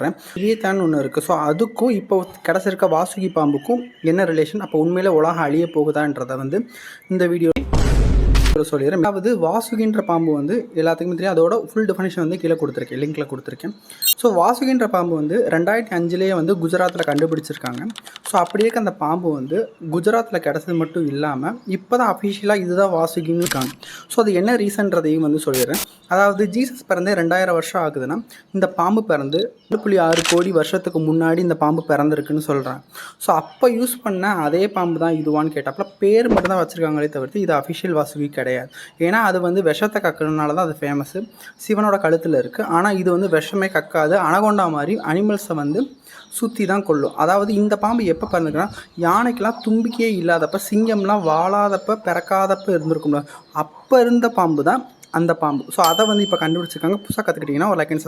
சொல்கிறேன் இலியத்தான் ஒன்று இருக்குது ஸோ அதுக்கும் இப்போ கிடச்சிருக்க வாசுகி பாம்புக்கும் என்ன ரிலேஷன் அப்போ உண்மையில் உலகம் அழிய போகுதான்றதை வந்து இந்த வீடியோ சொல்லிடுறேன். அதாவது வாசுகின்ற பாம்பு வந்து எல்லாத்துக்குமே தெரியும். அதோட ஃபுல் டெஃபினேஷன் வந்து கீழே கொடுத்துருக்கேன். லிங்க்கில் கொடுத்துருக்கேன். ஸோ வாசுகின்ற பாம்பு வந்து ரெண்டாயிரத்தி அஞ்சுலேயே வந்து குஜராத்தில் கண்டுபிடிச்சிருக்காங்க. ஸோ அப்படியே இருக்க அந்த பாம்பு வந்து குஜராத்தில் கிடச்சது மட்டும் இல்லாமல் இப்போ தான் அஃபிஷியலாக இதுதான் வாசுகின்னு இருக்காங்க. ஸோ அது என்ன ரீசன்றதையும் வந்து சொல்லிடுறேன். அதாவது ஜீசஸ் பிறந்தே ரெண்டாயிரம் வருஷம் ஆகுதுன்னா இந்த பாம்பு பிறந்து ரெண்டு புள்ளி ஆறு கோடி வருஷத்துக்கு முன்னாடி இந்த பாம்பு பிறந்திருக்குன்னு சொல்கிறாங்க ஸோ அப்போ யூஸ் பண்ண அதே பாம்பு தான் இதுவான்னு கேட்டப்பல பேர் மட்டும் தான் வச்சுருக்காங்களே தவிர்த்து இது அஃபிஷியல் வாசுகி கிடையாது. ஏன்னா அது வந்து விஷத்தை கக்கிறதுனால தான் அது ஃபேமஸ்ஸு சிவனோட கழுத்தில் இருக்குது ஆனால் இது வந்து விஷமே கக்காது. அனகொண்டா மாதிரி அனிமல்ஸை வந்து சுற்றி தான் கொள்ளும் அதாவது இந்த பாம்பு எப்போ பிறந்திருக்குன்னா யானைக்கெல்லாம் தும்பிக்கையே இல்லாதப்ப சிங்கம்லாம் வாழாதப்ப பிறக்காதப்ப இருந்திருக்கும்ல. அப்போ இருந்த பாம்பு தான் அந்த பாம்பு. ஸோ அதை வந்து இப்போ கண்டுபிடிச்சிருக்காங்க. புதுசாக கற்றுக்கிட்டிங்கன்னா ஒரு லைக் அண்ட்